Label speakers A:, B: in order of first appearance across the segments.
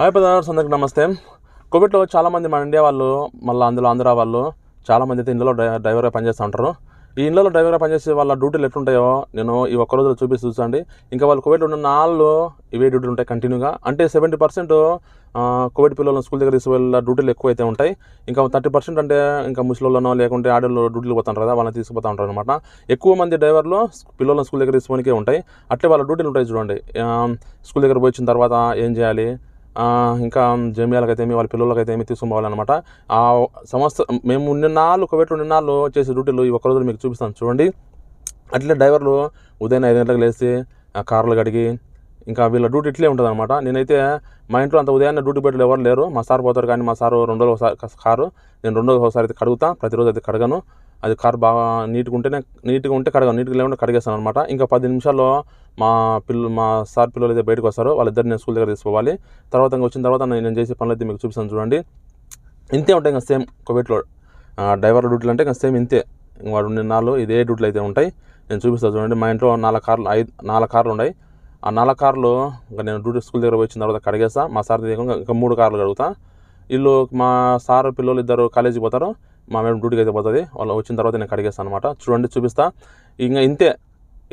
A: Hi brothers అందరికి నమస్తే. కోవిడ్లో చాలామంది మన ఇండియా వాళ్ళు మళ్ళీ అందులో ఆంధ్ర వాళ్ళు చాలామంది అయితే ఇండ్లలో డ్రైవర్గా పనిచేస్తూ ఉంటారు. ఈ ఇండ్లలో డ్రైవర్గా పనిచేసే వాళ్ళ డ్యూటీలు ఎట్లుంటాయో నేను ఈ ఒక్క రోజులో చూపిస్తూ చూసండి ఇంకా వాళ్ళు కోవిడ్ ఉన్న నాళ్ళు ఇవే డ్యూటీలు ఉంటాయి కంటిన్యూగా. అంటే సెవెంటీ పర్సెంట్ కోవిడ్ పిల్లలను స్కూల్ దగ్గర తీసుకువెళ్ళ డ్యూటీలు ఎక్కువైతే ఉంటాయి. ఇంకా థర్టీ పర్సెంట్ అంటే ఇంకా ముసలిలోనో లేకుంటే ఆడలో డ్యూటీలు పోతుంటారు కదా వాళ్ళని తీసుకుపోతూ ఉంటారు అనమాట ఎక్కువ మంది డ్రైవర్లు పిల్లలను స్కూల్ దగ్గర తీసుకోనికే ఉంటాయి. అట్లే వాళ్ళ డ్యూటీలు ఉంటాయి చూడండి. స్కూల్ దగ్గర పోయిన తర్వాత ఏం చేయాలి? ఇంకా జమియాలకైతే ఏమి వాళ్ళ పిల్లలకైతే ఏమి తీసుకుని ఆ సంవత్సరం మేము నిన్నాళ్ళు ఒకవేళ నిన్నాళ్ళు చేసే డ్యూటీలు ఈ ఒక్కరోజు మీకు చూపిస్తాను. చూడండి. అట్లే డ్రైవర్లు ఉదయం ఐదు గంటలకు లేచి కార్లు కడిగి ఇంకా వీళ్ళ డ్యూటీ ఇట్లే ఉంటుంది అనమాట నేనైతే మా ఇంట్లో అంత ఉదయాన్నే డ్యూటీ పెట్టలు ఎవరు లేరు. మా సార్ పోతారు కానీ మా సారు రెండు రోజులు ఒకసారి కారు నేను రెండు రోజులు ఒకసారి అయితే కడుగుతా ప్రతిరోజు అయితే కడగను. అది కారు బాగా నీట్గా ఉంటేనే నీట్గా ఉంటే కడగను నీట్గా లేకుంటే కడిగేస్తాను అనమాట ఇంకా పది నిమిషాల్లో మా పిల్లలు మా సార్ పిల్లలు అయితే బయటకు వస్తారు వాళ్ళిద్దరు నేను స్కూల్ దగ్గర తీసుకోవాలి తర్వాత ఇంకా వచ్చిన తర్వాత నేను చేసే పనులు అయితే మీకు చూపిస్తాను చూడండి. ఇంతే ఉంటాయి ఇంకా సేమ్ కోవిడ్లో. డ్రైవర్ డ్యూటీలు అంటే ఇంకా సేమ్ ఇంతే. వాడు నిన్నాళ్ళు ఇదే డ్యూటీలు అయితే ఉంటాయి. నేను చూపిస్తాను చూడండి. మా ఇంట్లో నాలుగు కార్లు ఐదు నాలుగు కార్లు ఉన్నాయి. ఆ నాలుగు కార్లు ఇంకా నేను డ్యూటీ స్కూల్ దగ్గర వచ్చిన తర్వాత కడిగేస్తా. మా సార్ దగ్గర ఇంకా- ఇంకా మూడు కార్లు కడుగుతా. వీళ్ళు మా సార్ పిల్లలు ఇద్దరు కాలేజీకి పోతారు. మా మేడం డ్యూటీకి అయితే పోతుంది. వాళ్ళు వచ్చిన తర్వాత నేను కడిగేస్తాను అనమాట చూడండి చూపిస్తా. ఇంకా ఇంతే.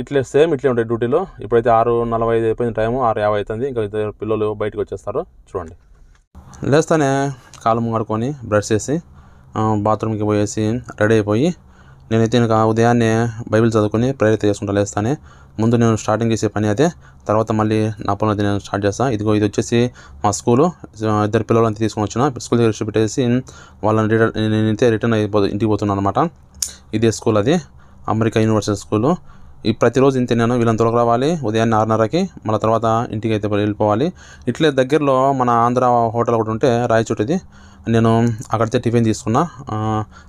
A: ఇట్లే సేమ్ ఇట్లే ఉంటాయి డ్యూటీలో ఇప్పుడైతే ఆరు నలభై ఐదు అయిపోయింది టైము ఆరు యాభై అవుతుంది. ఇంకా ఇద్దరు పిల్లలు బయటకు వచ్చేస్తారు. చూడండి. లేస్తానే కాలు ముంగడుకొని బ్రష్ చేసి బాత్రూమ్కి పోయేసి రెడీ అయిపోయి నేనైతే ఇంకా ఉదయాన్నే బైబిల్ చదువుకొని ప్రేరిత చేసుకుంటా లేస్తానే. ముందు నేను స్టార్టింగ్ చేసే పని అయితే తర్వాత మళ్ళీ నా పనులు అయితే నేను స్టార్ట్ చేస్తాను ఇదిగో ఇది వచ్చేసి మా స్కూలు ఇద్దరు ఇద్దరు పిల్లలంతా తీసుకొని వచ్చిన. స్కూల్ దగ్గర పెట్టేసి వాళ్ళని రిటర్న్ నేనైతే రిటర్న్ అయిపో ఇంటికి పోతున్నాను అనమాట ఇదే స్కూల్ అది. అమెరికా యూనివర్సిటీ స్కూలు ఈ ప్రతిరోజు ఇంత నేను వీళ్ళని తొలగ రావాలి ఉదయాన్నే ఆరున్నరకి మళ్ళీ తర్వాత ఇంటికి అయితే వెళ్ళిపోవాలి. ఇట్లే దగ్గరలో మన ఆంధ్ర హోటల్ ఒకటి ఉంటే రాయచోటిది. నేను అక్కడితే టిఫిన్ తీసుకున్నా.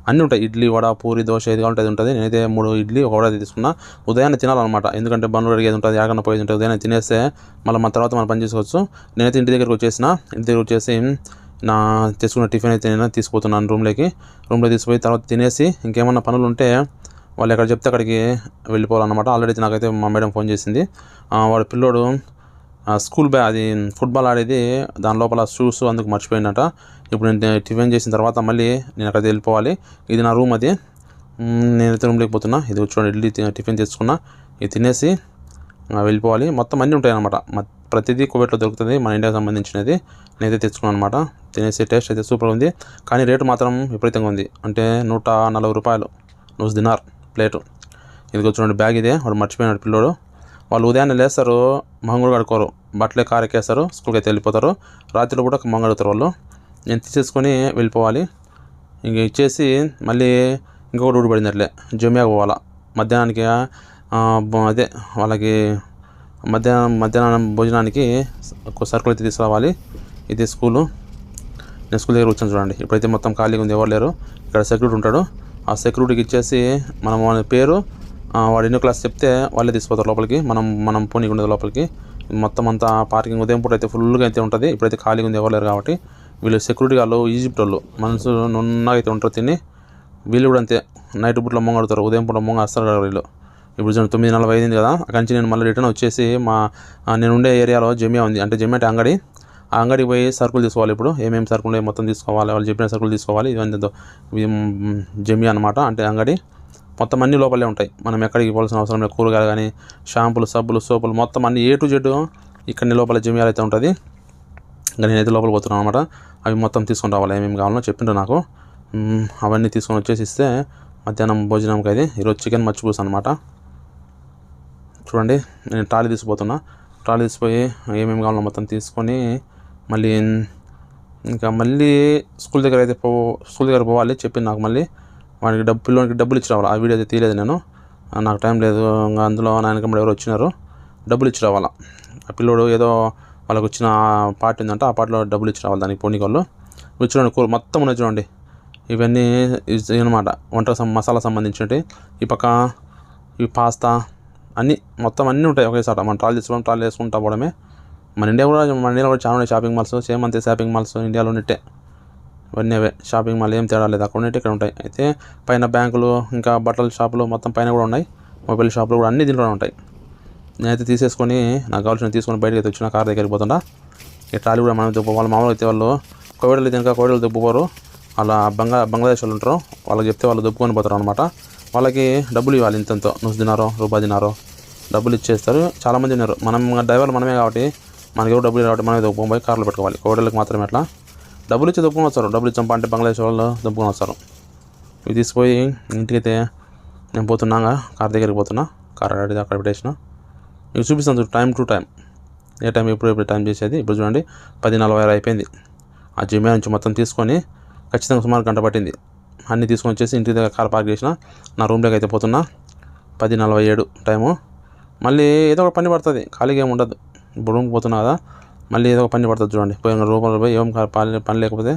A: అన్నీ ఉంటాయి. ఇడ్లీ వడ పూరి దోశ ఏది కావాలంటే అది ఉంటుంది. నేనైతే మూడు ఇడ్లీ ఒక వడ తీసుకున్నా. ఉదయాన్నే తినాలన్నమాట. ఎందుకంటే బండ్లు అడిగేది ఉంటుంది యాగన్న పోయేది ఉంటుంది. ఉదయాన్నే తినేస్తే మళ్ళీ మన తర్వాత మనం పని చేసుకోవచ్చు. నేనైతే ఇంటి దగ్గరికి వచ్చేసిన. ఇంటి దగ్గర వచ్చేసి నా తెచ్చుకున్న టిఫిన్ అయితే నేను తీసుకుపోతున్నాను రూమ్లోకి. రూమ్లో తీసుకుపోయి తర్వాత తినేసి ఇంకేమన్నా పనులు ఉంటే వాళ్ళు ఎక్కడ చెప్తే అక్కడికి వెళ్ళిపోవాలన్నమాట. ఆల్రెడీ నాకైతే మా మేడం ఫోన్ చేసింది. వాడు పిల్లోడు స్కూల్ బ్యాగ్ అది ఫుట్బాల్ ఆడేది దాని లోపల షూస్ అందుకు మర్చిపోయినట ఇప్పుడు నేను టిఫిన్ చేసిన తర్వాత మళ్ళీ నేను అక్కడికి వెళ్ళిపోవాలి. ఇది నా రూమ్ అది. నేనైతే రూమ్లోకి పోతున్నా ఇది చూడండి ఇడ్లీ టిఫిన్ తెచ్చుకున్నా. ఇది తినేసి వెళ్ళిపోవాలి. మొత్తం అన్నీ ఉంటాయి అనమాట ప్రతిదీ కువైట్లో దొరుకుతుంది మన ఇండియాకి సంబంధించినది. నేనైతే తెచ్చుకున్నాను అనమాట తినేసి టేస్ట్ అయితే సూపర్ ఉంది. కానీ రేటు మాత్రం విపరీతంగా ఉంది. అంటే నూట నలభై రూపాయలు. నూస్ దినార్ ప్లేటు. ఇదిగో చూడండి బ్యాగ్ ఇదే. వాడు మర్చిపోయినాడు పిల్లోడు. వాళ్ళు ఉదయాన్నే లేస్తారు మొహంగుడు కడుకోరు బట్టలే కారు ఎక్కేస్తారు స్కూల్కి అయితే వెళ్ళిపోతారు. రాత్రిలో కూడా మంగడుగుతారు వాళ్ళు. నేను తీసేసుకొని వెళ్ళిపోవాలి. ఇంక ఇచ్చేసి మళ్ళీ ఇంకొకటి రూట్ పడింది అట్లే జమియాకు పోవాలా. మధ్యాహ్నానికి అదే వాళ్ళకి మధ్యాహ్నం మధ్యాహ్నం భోజనానికి సరుకులు అయితే తీసుకురావాలి. ఇది స్కూలు. నేను స్కూల్ దగ్గర వచ్చాను చూడండి. ఇప్పుడైతే మొత్తం ఖాళీగా ఉంది ఎవరు లేరు. ఇక్కడ సెక్యూరిటీ ఉంటాడు. ఆ సెక్యూరిటీకి ఇచ్చేసి మనం వాడి పేరు వాడు ఎన్నో క్లాస్ చెప్తే వాళ్ళే తీసుకుపోతారు లోపలికి. మనం మనం పోనీ ఉండదు లోపలికి. మొత్తం అంతా పార్కింగ్ ఉదయం పూట అయితే ఫుల్గా అయితే ఉంటుంది. ఇప్పుడైతే ఖాళీగా ఉంది ఎవరు లేరు కాబట్టి. వీళ్ళు సెక్యూరిటీ వాళ్ళు ఈజిప్ట్ వాళ్ళు. మనసు నున్నగా అయితే ఉంటారు తిని. వీళ్ళు కూడా అంతే. నైట్ పూట మొంగడుతారు. ఉదయం పూట మొంగ వస్తారు కదా వీళ్ళు. ఇప్పుడు చూడండి తొమ్మిది నలభై అయింది కదా. అక్కడి నుంచి నేను మళ్ళీ రిటర్న్ వచ్చేసి మా నేను ఉండే ఏరియాలో జమియా ఉంది. అంటే జమియా అంటే అంగడి. ఆ అంగడికి పోయి సరుకులు తీసుకోవాలి ఇప్పుడు. ఏమేమి సరుకులు మొత్తం తీసుకోవాలి. వాళ్ళు చెప్పిన సరుకులు తీసుకోవాలి. ఇవన్నీ జమి అనమాట అంటే అంగడి. మొత్తం అన్ని లోపలే ఉంటాయి. మనం ఎక్కడికి పోవాల్సిన అవసరం లేదు. కూరగాయలు కానీ షాంపులు సబ్బులు సోపులు మొత్తం అన్ని ఏ టు జెడ్ ఇక్కడ లోపల జమియాలు అయితే ఉంటుంది. ఇంకా నేనైతే లోపల పోతున్నాను అనమాట అవి మొత్తం తీసుకుని రావాలి. ఏమేమి కావాలో చెప్పిండ్రు నాకు. అవన్నీ తీసుకొని వచ్చేసి ఇస్తే మధ్యాహ్నం భోజనంకి అయితే ఈరోజు చికెన్ మర్చిపోసాను అనమాట చూడండి. నేను ట్రాలీ తీసుకుపోతున్నా. ట్రాలీ తీసుకుపోయి ఏమేమి కావాలో మొత్తం తీసుకొని మళ్ళీ ఇంకా మళ్ళీ స్కూల్ దగ్గర అయితే పో స్కూల్ దగ్గర పోవాలి చెప్పింది నాకు మళ్ళీ. వాడికి డబ్బు పిల్లోనికి డబ్బులు ఇచ్చి రావాలి ఆ వీడియో అయితే తీయలేదు నేను. నాకు టైం లేదు ఇంకా అందులో నాయనకమ్మడు ఎవరు వచ్చినారు డబ్బులు ఇచ్చి రావాలా ఆ పిల్లోడు ఏదో వాళ్ళకి వచ్చిన పార్టీ ఉందంటే ఆ పాటలో డబ్బులు ఇచ్చి రావాలి దానికి పోనీ వాళ్ళు ఇవి చూడండి కూర మొత్తం ఉన్నాయి చూడండి. ఇవన్నీ అనమాట వంట మసాలా సంబంధించినవి. ఈ పక్క ఈ పాస్తా అన్నీ మొత్తం అన్నీ ఉంటాయి ఒకేసారి. మనం ట్రాల్ తీసుకోవడం ట్రాల్ వేసుకుంటా పోవడమే. మన ఇండియా కూడా మన ఇండియాలో కూడా చాలా ఉన్నాయి షాపింగ్ మాల్స్ సేమ్ అంతే షాపింగ్ మాల్స్ ఇండియాలో ఉన్నట్టే. ఇవన్నీ అవే. షాపింగ్ మాల్ ఏం తేడా లేదు. అక్కడ ఉన్నట్టు ఇక్కడ ఉంటాయి. అయితే పైన బ్యాంకులు ఇంకా బట్టల షాపులు మొత్తం పైన కూడా ఉన్నాయి. మొబైల్ షాపులు కూడా అన్ని దీంట్లో ఉంటాయి. నేనైతే తీసేసుకొని నాకు కావాల్సిన తీసుకొని బయటకి అయితే వచ్చిన కార్ దగ్గరికి పోతుండా ఈ ట్రాలీ కూడా మనం దుబ్బ వాళ్ళు మామూలుగా అయితే వాళ్ళు కోవిడ్లు తినక కోవిడ్లు దుప్పుకోరు అలా బంగా బంగ్లాదేశ్ వాళ్ళు ఉంటారు. వాళ్ళకి చెప్తే వాళ్ళు దుబ్బుకొని పోతారు అనమాట వాళ్ళకి డబ్బులు ఇవ్వాలి ఇంతంతో. నువ్వు తినారో రూపాయి తినారో డబ్బులు ఇచ్చేస్తారు. చాలామంది ఉన్నారు. మనం డ్రైవర్ మనమే కాబట్టి మనకి ఎవరు డబ్బులు రావడం మనం దుప్పుకొని పోయి కార్లు పెట్టుకోవాలి. కోడళ్ళకి మాత్రమే ఎట్లా? డబ్బులు ఇచ్చి దుప్పుకొని వస్తారు. డబ్బులు ఇచ్చాం అంటే బంగ్లాదేశ్ వాళ్ళు దుప్పుకొని వస్తారు. ఇవి తీసుకుపోయి ఇంటికైతే నేను పోతున్నాగా కార్ దగ్గరికి పోతున్నా. కార్ అడిగి అక్కడ పెట్టేసిన. ఇవి చూపిస్తాను టైం టు టైం. ఏ టైం ఎప్పుడు ఎప్పుడు టైం చేసేది? ఇప్పుడు చూడండి పది నలభై ఆరు అయిపోయింది. ఆ జిమ్మే నుంచి మొత్తం తీసుకొని ఖచ్చితంగా సుమారు గంట పట్టింది. అన్నీ తీసుకొని వచ్చేసి ఇంటి దగ్గర కార్ పార్క్ చేసిన. నా రూమ్లోకి అయితే పోతున్నా. పది నలభై ఏడు టైము. మళ్ళీ ఏదో ఒక పని పడుతుంది. ఖాళీగా ఏమి ఉండదు. ఇప్పుడు పోతున్నా కదా మళ్ళీ ఏదో ఒక పని పడుతుంది చూడండి. పోయిన రూపాయలు పోయి ఏం పని పని లేకపోతే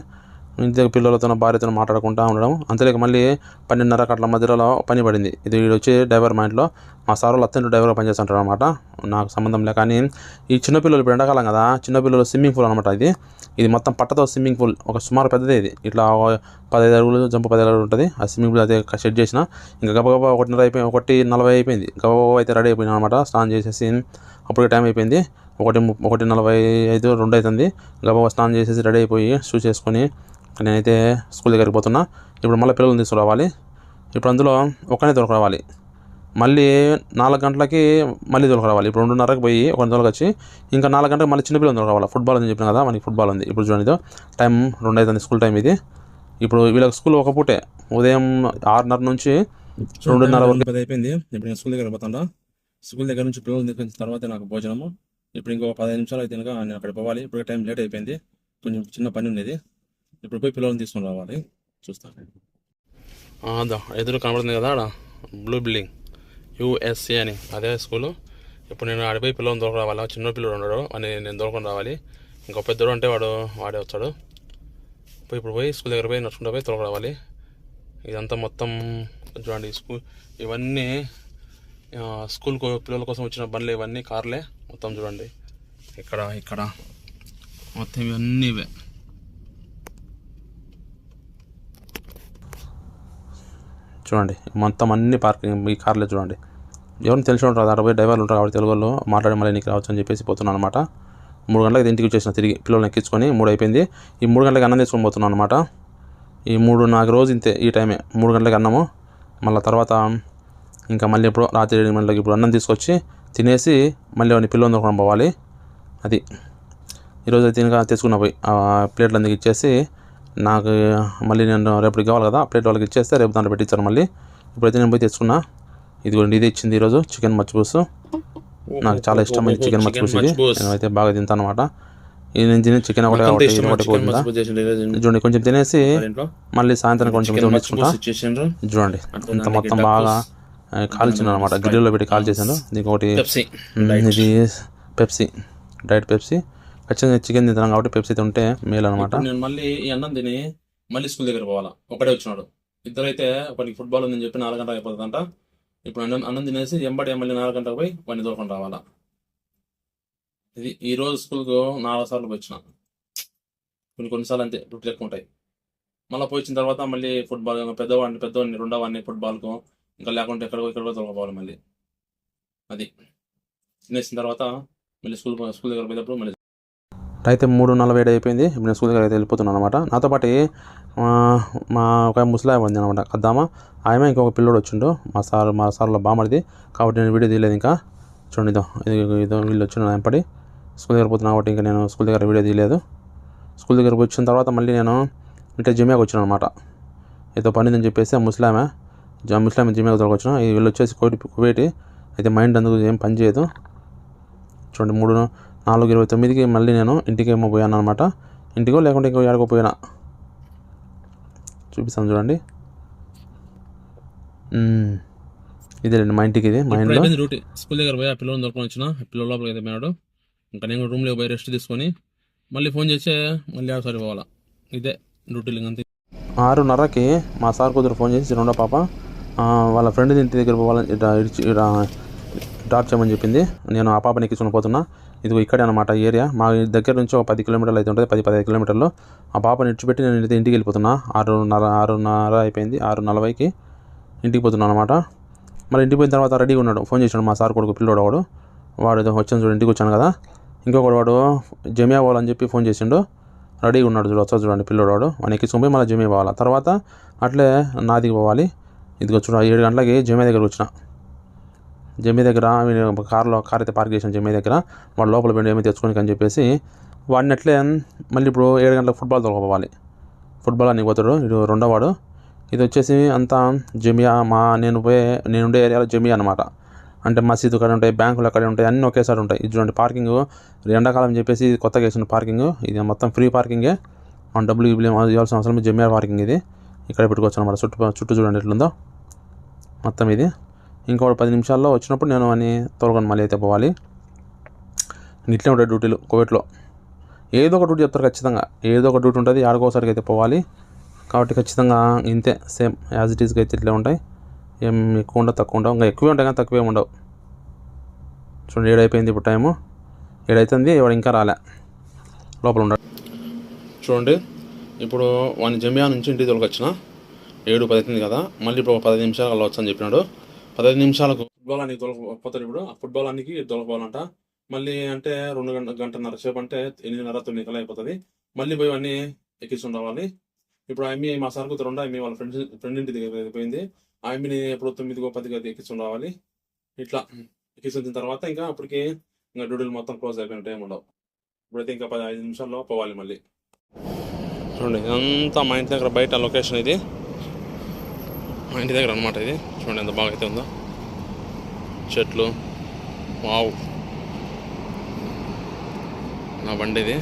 A: ఇంటి దగ్గర పిల్లలతో భార్యతో మాట్లాడుకుంటూ ఉండడం. అంతలేక మళ్ళీ పన్నెండున్నర అట్ల మధ్యలో పని పడింది. ఇది వచ్చి డ్రైవర్ మా ఇంట్లో. మా సార్ వాళ్ళు అత్యంత డ్రైవర్గా పనిచేస్తుంటారు అనమాట నాకు సంబంధం లే. కానీ ఈ చిన్నపిల్లలు ఇప్పుడు ఎండాకాలం కదా చిన్నపిల్లలు స్విమ్మింగ్ పూల్ అనమాట ఇది. ఇది మొత్తం పట్టతో స్విమ్మింగ్ పూల్. ఒక సుమారు పెద్దదే ఇది. ఇట్లా పదహైదు అడుగులు జంపు పదహైదు అడుగులు ఉంటుంది. ఆ స్విమ్మింగ్ పూల్ అయితే సెట్ చేసిన. ఇంకా గబగబా ఒకటిన్నర అయిపోయి ఒకటి నలభై అయిపోయింది. గబగబా అయితే రెడీ అయిపోయినా అనమాట స్నానం చేసేసి అప్పటికే టైం అయిపోయింది. ఒకటి ఒకటి నలభై ఐదు రెండు అవుతుంది గబగబా స్నానం చేసేసి రెడీ అయిపోయి షూస్ చేసుకొని నేనైతే స్కూల్ దగ్గరికి పోతున్నా. ఇప్పుడు మళ్ళీ పిల్లల్ని తీసుకురావాలి. ఇప్పుడు అందులో ఒక్కనే దొరకరావాలి మళ్ళీ నాలుగు గంటలకి మళ్ళీ దొరకరావాలి ఇప్పుడు రెండున్నరకు పోయి ఒక దొరక వచ్చి ఇంకా నాలుగు గంటలకు మళ్ళీ చిన్నపిల్లలు దొరకరావాలి ఫుట్బాల్ అని చెప్పిన కదా మనకి ఫుట్బాల్ ఉంది. ఇప్పుడు చూడండి టైం రెండు అవుతుంది స్కూల్ టైం ఇది. ఇప్పుడు వీళ్ళకి స్కూల్ ఒక పూటే. ఉదయం ఆరున్నర నుంచి రెండున్నర వరకు అయిపోయింది. ఇప్పుడు నేను స్కూల్ దగ్గర పోతాను స్కూల్ దగ్గర నుంచి పిల్లలు తర్వాత నాకు భోజనము. ఇప్పుడు ఇంకో పదిహేను నిమిషాలు అయితే కనుక నేను అక్కడ పోవాలి. ఇప్పుడు టైం లేట్ అయిపోయింది. కొంచెం చిన్న పని ఉండేది ఇప్పుడు పోయి పిల్లల్ని తీసుకొని రావాలి. చూస్తాను ఎదురు కనబడుతుంది కదా ఆడ? బ్లూ బిల్డింగ్ యూఎస్సి అని. అదే స్కూలు ఇప్పుడు నేను ఆడిపోయి పిల్లల్ని దొరక రావాలి చిన్న పిల్లడు ఉన్నాడు. అని నేను దొరకని రావాలి. ఇంకో పెద్దడు అంటే వాడు వాడే వచ్చాడు పోయి ఇప్పుడు పోయి స్కూల్ దగ్గర పోయి నడుచుకుంటూ పోయి తొలగ రావాలి. ఇదంతా మొత్తం చూడండి స్కూల్ ఇవన్నీ స్కూల్ పిల్లల కోసం వచ్చిన బండ్లు ఇవన్నీ కార్లే మొత్తం చూడండి. ఇక్కడ ఇక్కడ. మొత్తం ఇవన్నీ ఇవే. చూడండి మొత్తం అన్ని పార్కింగ్ ఈ కార్లే చూడండి. ఎవరిని తెలిసి ఉంటారు? అక్కడ పోయి డ్రైవర్లు ఉంటారు కాబట్టి తెలుగు వాళ్ళు మాట్లాడి మళ్ళీ నీకు రావచ్చు అని చెప్పేసి పోతున్నాను అనమాట మూడు గంటలకు ఇంటికి వచ్చేసిన తిరిగి పిల్లల్ని ఎక్కించుకొని మూడు అయిపోయింది. ఈ మూడు గంటలకు అన్నం తీసుకొని పోతున్నాను అనమాట ఈ మూడు నాకు రోజు ఇంతే ఈ టైమే. మూడు గంటలకు అన్నము. మళ్ళీ తర్వాత ఇంకా మళ్ళీ ఎప్పుడు రాత్రి ఏడు గంటలకు ఇప్పుడు అన్నం తీసుకొచ్చి తినేసి మళ్ళీ వాడిని పిల్లలు దొరకడం పోవాలి అది. ఈరోజు అయితే ఇంకా తెచ్చుకున్న పోయి ప్లేట్లు అందుకు ఇచ్చేసి నాకు మళ్ళీ నేను రేపటికి కావాలి కదా ప్లేట్ వాళ్ళకి ఇచ్చేస్తే రేపు దాంట్లో పెట్టించారు మళ్ళీ. ఇప్పుడైతే నేను పోయి తెచ్చుకున్నా. ఇదిగోండి ఇది ఇచ్చింది ఈరోజు చికెన్ మచ్చిపూసు నాకు చాలా ఇష్టమైన చికెన్ మచ్చిపూసు ఇది. నేనైతే బాగా తింటాను అనమాట ఇది నేను తినే చికెన్ ఒకటే ఒకటి ఇది ఒకటి పోతుందా? చూడండి కొంచెం తినేసి మళ్ళీ సాయంత్రం కొంచెం ఇది చూడండి ఇంత మొత్తం బాగా కాల్చిన అనమాట గ్రిల్లో పెట్టి కాల్ చేశాను దీనికి ఒకటి ఇది పెప్సీ డైట్ పెప్సీ ఖచ్చితంగా చికెన్ తింటాను కాబట్టి పెప్సీ తింటే మేలు అనమాట నేను మళ్ళీ ఈ అన్నం తిని మళ్ళీ స్కూల్ దగ్గర పోవాలా? ఒకటే వచ్చినాడు. ఇద్దరైతే ఒకరికి ఫుట్బాల్ ఉందని చెప్పి నాలుగు గంటలకు అయిపోతుందంట. ఇప్పుడు అన్నం అన్నం తినేసి ఎంబడి మళ్ళీ నాలుగు గంటలకు పోయి వాడిని దూరకుండా రావాలా? ఇది ఈ రోజు స్కూల్కు నాలుగు సార్లు పోయి వచ్చిన కొన్ని కొన్నిసార్లు అంతే డ్యూటీలు ఎక్కువ ఉంటాయి. మళ్ళీ పోయి వచ్చిన తర్వాత మళ్ళీ ఫుట్బాల్ పెద్దవాడిని పెద్దవాడిని రెండో వాడిని ఫుట్బాల్కు ఇంకా లేకుంటే ఎక్కడికో ఎక్కడికో తొలగిపోవాలి మళ్ళీ. అది. తినేసిన తర్వాత మళ్ళీ స్కూల్ స్కూల్ దగ్గర పోయినప్పుడు మళ్ళీ అయితే మూడు నలభై ఏడు అయిపోయింది. ఇప్పుడు నేను స్కూల్ దగ్గర అయితే వెళ్ళిపోతున్నాను అనమాట నాతో పాటు మా ఒక ముసలాయి ఉంది అనమాట కద్దామా ఆమె ఇంకొక పిల్లోడు వచ్చిండు. మా సార్ మా సార్లో బామడిది కాబట్టి నేను వీడియో తీయలేదు ఇంకా. చూడండి ఇదో ఇదో వీళ్ళు వచ్చిండు ఎంపడి స్కూల్ దగ్గర పోతున్నా కాబట్టి ఇంకా నేను స్కూల్ దగ్గర వీడియో తీయలేదు. స్కూల్ దగ్గరకు వచ్చిన తర్వాత మళ్ళీ నేను ఇంకా జిమ్యాకి వచ్చాను అనమాట ఏదో పనిదని చెప్పేసి ఆ ముస్లామే జ- ముస్లాం జిమ్యాకి తోడుకొచ్చిన వీళ్ళు వచ్చేసి కోటి కువేటి అయితే మైండ్ అందుకు ఏం పని చేయదు. చూడండి మూడు నాలుగు ఇరవై తొమ్మిదికి మళ్ళీ నేను ఇంటికి ఏమో పోయాను అనమాట ఇంటికో లేకుంటే ఇంకో ఏడకో పోయినా. చూపిస్తాను చూడండి. మ్మ్. ఇదేలేండి మా ఇంటికి ఇది మా ఇంట్లో. రూట్ స్కూల్ దగ్గర పోయి ఆ పిల్లలు దొరకని వచ్చిన పిల్లల లోపలికి అయితే పోయినాడు ఇంకా నేను రూమ్లో పోయి రెస్ట్ తీసుకొని మళ్ళీ ఫోన్ చేస్తే మళ్ళీ ఒకసారి పోవాలా. ఇదే డ్యూటీలు అంతే ఆరున్నరకి మా సార్ కూతురు ఫోన్ చేసి రెండో పాప వాళ్ళ ఫ్రెండ్ ఇంటి దగ్గర పోవాలని ఇడిచి డ్రాప్ చేయమని చెప్పింది. నేను ఆ పాపని ఎక్కించుకుని పోతున్నా. ఇదిగో ఇక్కడే అనమాట ఏరియా. మా దగ్గర నుంచి ఒక పది కిలోమీటర్లు అయితే ఉంటుంది. పది పదిహేను కిలోమీటర్లు. ఆ పాపని ఇచ్చిపెట్టి నేను అయితే ఇంటికి వెళ్ళిపోతున్నా. ఆరున్నర ఆరున్నర అయిపోయింది. ఆరు నలభైకి ఇంటికి పోతున్నాను అనమాట మళ్ళీ ఇంటికి పోయిన తర్వాత రెడీగా ఉన్నాడు. ఫోన్ చేశాడు మా సార్ కొడుకు పిల్లోడు వాడు వాడు ఏదో వచ్చాను చూడు ఇంటికి వచ్చాను కదా. ఇంకొకడు వాడు జమియా పోవాలని చెప్పి ఫోన్ చేసిండు. రెడీగా ఉన్నాడు చూడు వచ్చా చూడండి పిల్లోడు వాడు. వాడిని ఎక్కించుకుని పోయి మళ్ళీ జమియా పోవాలి. తర్వాత అట్లే నాదికి పోవాలి. ఇదిగో చూడ ఏడు గంటలకి జమే దగ్గర వచ్చిన. జమ్మి దగ్గర కార్లో కార్ అయితే పార్క్ చేసిన జమ్మి దగ్గర. వాడు లోపల పెండి ఏమైతే తెచ్చుకోనికి అని చెప్పేసి వాడినిట్లే మళ్ళీ ఇప్పుడు ఏడు గంటలకు ఫుట్బాల్ తొలగపోవాలి ఫుట్బాల్ అని పోతాడు. ఇటు రెండో వాడు. ఇది వచ్చేసి అంతా జమియా మా నేను పోయే నేను ఉండే ఏరియాలో జమియా అనమాట అంటే మసీదు అక్కడ ఉంటాయి బ్యాంకులు అక్కడ ఉంటాయి అన్నీ ఒకేసారి ఉంటాయి. ఇది చూడండి పార్కింగ్. ఎండాకాలం చెప్పేసి కొత్తగా వేసిన పార్కింగ్. ఇది మొత్తం ఫ్రీ పార్కింగే. మనం డబ్బులు ఇవ్వాల్సిన అవసరం జమియా పార్కింగ్ ఇది. ఇక్కడ పెట్టుకోవచ్చు అనమాట చుట్టూ చుట్టూ చూడండి ఎట్లుందో. మొత్తం ఇది. ఇంకో పది నిమిషాల్లో వచ్చినప్పుడు నేను అని త్వరగా మళ్ళీ అయితే పోవాలి. ఇట్లే ఉంటాయి డ్యూటీలు కోవిడ్లో. ఏదో ఒక డ్యూటీ చెప్తారు ఖచ్చితంగా. ఏదో ఒక డ్యూటీ ఉంటుంది ఆడుకోసరికి అయితే పోవాలి. కాబట్టి ఖచ్చితంగా ఇంతే సేమ్ యాజ్ ఇట్ ఈస్గా అయితే ఇట్లే ఉంటాయి. ఏం ఎక్కువ ఉండవు తక్కువ ఉండవు. ఇంకా ఎక్కువే ఉంటాయి కానీ తక్కువే ఉండవు. చూడండి ఏడైపోయింది ఇప్పుడు టైము. ఏడైతుంది వాడు ఇంకా రాలే. లోపల ఉన్నాడు చూడండి. ఇప్పుడు వాని జమియా నుంచి ఇంటికి తొలగొచ్చిన ఏడు పదైతుంది కదా. మళ్ళీ ఇప్పుడు ఒక పదహైదు నిమిషాలు అలా వచ్చని చెప్పినాడు. పదహైదు నిమిషాలకు ఫుట్బాల్ అనికి తొలకపోతాడు ఇప్పుడు. ఆ ఫుట్బాల్ అన్నికి తొలకపోవాలంట. మళ్ళీ అంటే రెండు గంట గంటన్నర సేపు అంటే ఎనిమిదిన్నర తొమ్మిది కల అయిపోతుంది. మళ్ళీ పోయి అన్నీ ఎక్కించుకుని రావాలి. ఇప్పుడు ఆ అమ్మి మా సార్ కూతురుండ ఉండే వాళ్ళ ఫ్రెండ్ ఫ్రెండ్ ఇంటి దగ్గర పోయింది. ఆ అమ్మిని ఎప్పుడు తొమ్మిదిగో పదిగో ఎక్కించుకుని రావాలి. ఇట్లా ఎక్కించిన తర్వాత ఇంకా అప్పటికి ఇంకా డ్యూటీలు మొత్తం క్లోజ్ అయిపోయిన టైం ఉండవు. ఇప్పుడైతే ఇంకా పది ఐదు నిమిషాల్లో పోవాలి మళ్ళీ. చూడండి ఇదంతా మా ఇంటి దగ్గర బయట లొకేషన్ ఇది? మా ఇంటి దగ్గర అనమాట ఇది. చూడండి ఎంత బాగా అయితే ఉందో. చెట్లు. వావ్. నా బండి ఇది.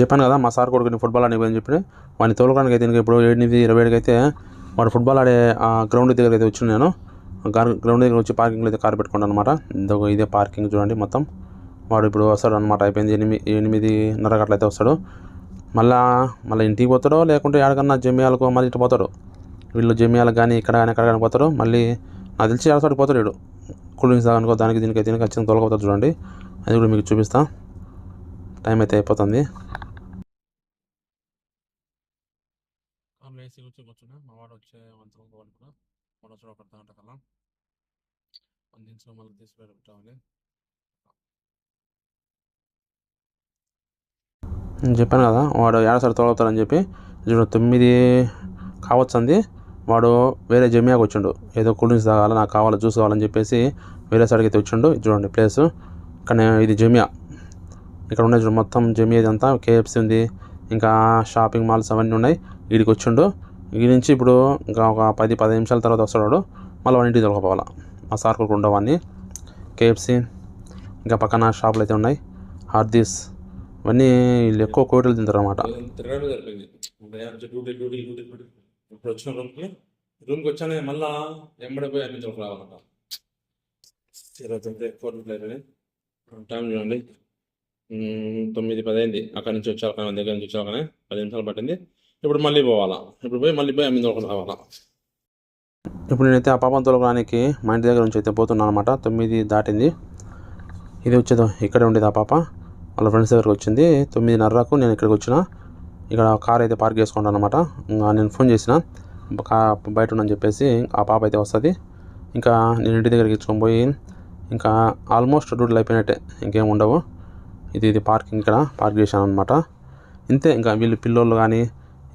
A: చెప్పాను కదా మా సార్ కొడుకుని ఫుట్బాల్ ఆడే అని చెప్పి. వాడిని తోలడానికి అయితే ఇప్పుడు ఎనిమిది ఇరవై ఏడుకి అయితే వాడు ఫుట్బాల్ ఆడే ఆ గ్రౌండ్ దగ్గర అయితే వచ్చి నేను గ్రౌండ్ దగ్గర వచ్చి పార్కింగ్లో అయితే కార్ పెట్టుకున్నాను అనమాట ఇదో ఇదే పార్కింగ్ చూడండి మొత్తం. వాడు ఇప్పుడు వస్తాడు అనమాట అయిపోయింది ఎనిమిది ఎనిమిదిన్నర గట్ల అయితే వస్తాడు. మళ్ళా మళ్ళీ ఇంటికి పోతాడో లేకుంటే ఎక్కడికన్నా జమ్యాలకు మళ్ళీ ఇటు పోతాడు. వీళ్ళు జమ్యాలకు కానీ ఇక్కడ కానీ ఎక్కడ కానీ పోతారు మళ్ళీ నాకు తెలిసి ఎడసాడికి పోతాడు వీడు. కూల్ డ్రింక్స్ తాగనుకో దానికి దీనికి అయితే ఖచ్చితంగా తొలగపోతాడు చూడండి. అది కూడా మీకు చూపిస్తాను టైం అయితే అయిపోతుంది. ఏసీ వచ్చి కూర్చున్నా. మా వాడు వచ్చే వంతరం పోవాలి ఇప్పుడు వాడు వచ్చాడు ఒక అర్ధ గంట కల్లా. పది మళ్ళీ తీసి పెట్టామని నేను చెప్పాను కదా వాడు ఏడసారి తొలగుతాడని చెప్పి. చూడు తొమ్మిది కావచ్చు అంది వాడు వేరే జమియాకి వచ్చిండు. ఏదో కూల్ డ్రింక్స్ తాగాలి నాకు కావాలి జ్యూస్ కావాలని చెప్పేసి వేరే సైడ్కి అయితే వచ్చిండు. చూడండి ప్లేస్. ఇక్కడ ఇది జమియా. ఇక్కడ ఉన్నాయి చూడు మొత్తం జమియా ఇదంతా. కేఎఫ్సీ ఉంది. ఇంకా షాపింగ్ మాల్స్ అవన్నీ ఉన్నాయి. వీడికి వచ్చిండు ఈ నుంచి ఇప్పుడు ఇంకా ఒక పది పది నిమిషాల తర్వాత వస్తాడు మళ్ళీ వాడి ఇంటికి తొలకపోవాలా. మా సార్ కొడుకు ఉండవాన్ని కేఎఫ్సి ఇంకా పక్కన షాపులు అయితే ఉన్నాయి. హార్దీస్. ఇవన్నీ వీళ్ళు ఎక్కువ కోటలు తింటారు అనమాట ఇప్పుడు వచ్చిన రూమ్కి రూమ్కి వచ్చానే మళ్ళా ఎంబడిపోయి అన్ని చోట్ల రావాలన్నమాట. ఎక్కువ టైం చూడండి. తొమ్మిది పది అయింది. అక్కడి నుంచి వచ్చాక దగ్గర నుంచి వచ్చాకనే పది నిమిషాలు పట్టింది. ఇప్పుడు మళ్ళీ పోవాలా? ఇప్పుడు పోయి మళ్ళీ పోయి అమ్మిది ఒకటి రావాలా? ఇప్పుడు నేనైతే ఆ పాపం తొలగడానికి మా ఇంటి దగ్గర నుంచి అయితే పోతున్నాను అనమాట తొమ్మిది దాటింది. ఇది వచ్చేదో ఇక్కడే ఉండేది ఆ పాప. వాళ్ళ ఫ్రెండ్స్ దగ్గరకు వచ్చింది. తొమ్మిదిన్నరకు నేను ఇక్కడికి వచ్చిన. ఇక్కడ కార్ అయితే పార్క్ చేసుకుంటాను అనమాట ఇంకా నేను ఫోన్ చేసిన. కా బయట ఉండని చెప్పేసి ఆ పాప అయితే వస్తుంది. ఇంకా నేను ఇంటి దగ్గరికి ఇచ్చుకొని పోయి ఇంకా ఆల్మోస్ట్ డ్యూటీలు అయిపోయినట్టే. ఇంకేం ఉండవు. ఇది ఇది పార్కింగ్ ఇక్కడ. పార్క్ చేశాను అనమాట ఇంతే. ఇంకా వీళ్ళు పిల్లోళ్ళు కానీ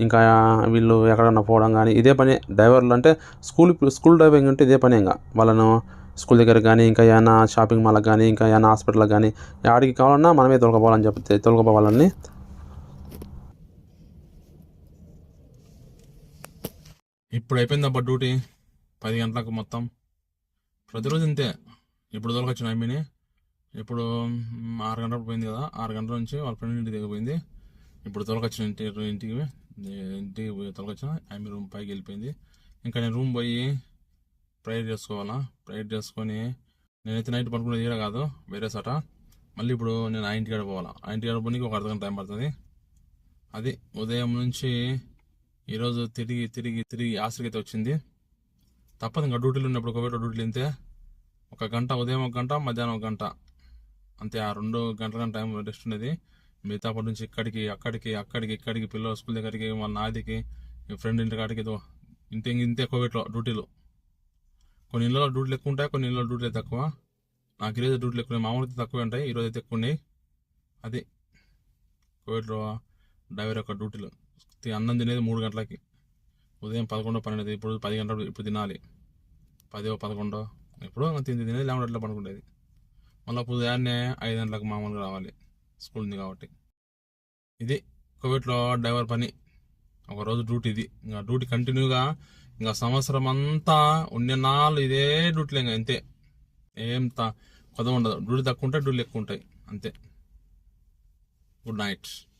A: ఇంకా వీళ్ళు ఎక్కడన్నా పోవడం కానీ ఇదే పని. డ్రైవర్లు అంటే స్కూల్ స్కూల్ డ్రైవింగ్ అంటే ఇదే పని ఇంకా. వాళ్ళను స్కూల్ దగ్గర కానీ ఇంకా ఏమైనా షాపింగ్ మాల్కి కానీ ఇంకా ఏమైనా హాస్పిటల్కి కానీ ఆడికి కావాలన్నా మనమే తొలగపోవాలని చెప్తే తొలగపోవాలని ఇప్పుడు అయిపోయిందబ్బా డ్యూటీ. పది గంటలకు మొత్తం. ప్రతిరోజు ఇంతే. ఇప్పుడు తొలకొచ్చిన అమ్మిని? ఇప్పుడు ఆరు గంటలకు పోయింది కదా. ఆరు గంటల నుంచి వాళ్ళ ఫ్రెండ్ ఇంటి దగ్గర పోయింది. ఇప్పుడు తొలగొచ్చిన ఇంటి ఇంటికి ఇంటికి పోయి తొలగొచ్చిన ఆమె రూమ్ పైకి వెళ్ళిపోయింది. ఇంకా నేను రూమ్ పోయి ప్రేయర్ చేసుకోవాలా? ప్రేయర్ చేసుకొని నేనైతే నైట్ పడుకునేది ఈడ కాదు వేరే సట మళ్ళీ ఇప్పుడు నేను ఆ ఇంటికాడ పోవాలా? ఆ ఇంటికాడ పోనీకి ఒక అర్ధగంట టైం పడుతుంది. అది ఉదయం నుంచి ఈరోజు తిరిగి తిరిగి తిరిగి ఆసరికి అయితే వచ్చింది. తప్పదు ఇంకా డ్యూటీలు ఉన్నప్పుడు ఒకవేళ డ్యూటీలు ఇంతే
B: ఒక గంట ఉదయం ఒక గంట మధ్యాహ్నం ఒక గంట. అంతే ఆ రెండు గంటల టైం రెస్ట్ ఉండేది. మిగతా నుంచి ఇక్కడికి అక్కడికి అక్కడికి ఇక్కడికి పిల్లల స్కూల్ దగ్గరికి వాళ్ళ నాదికి ఫ్రెండ్ ఇంటి కాడికి ఇంత ఇంత ఇంతే కోవిడ్లో డ్యూటీలు. కొన్ని ఇళ్ళలో డ్యూటీలు ఎక్కువ ఉంటాయి కొన్ని ఇళ్ళలో డ్యూటీలు తక్కువ. నాకు ఈరోజు డ్యూటీలు ఎక్కువ మామూలు అయితే తక్కువ ఉంటాయి ఈరోజు అయితే ఎక్కువ ఉన్నాయి. అది. కోవిడ్లో డ్రైవర్ యొక్క డ్యూటీలు. తి- అన్నం తినేది మూడు గంటలకి. ఉదయం పదకొండో పన్నెండు ఇప్పుడు పది గంటలు ఇప్పుడు తినాలి. పదో పదకొండో ఎప్పుడో తింది తినేది లేకుండా అట్లా పడుకుండేది. మళ్ళీ ఉదయాన్నే ఐదు గంటలకు మామూలుగా రావాలి. స్కూల్ ఉంది కాబట్టి. ఇది కోవిడ్లో డ్రైవర్ పని. ఒక రోజు డ్యూటీ ఇది. ఇంకా డ్యూటీ కంటిన్యూగా ఇంకా సంవత్సరం అంతా ఉండే నాళ్ళు ఇదే డ్యూటీలు ఇంకా అంతే. ఏం త కొద్ది ఉండదు. డ్యూటీ తక్కువ ఉంటాయి డ్యూటీలు ఎక్కువ ఉంటాయి. అంతే. Good night.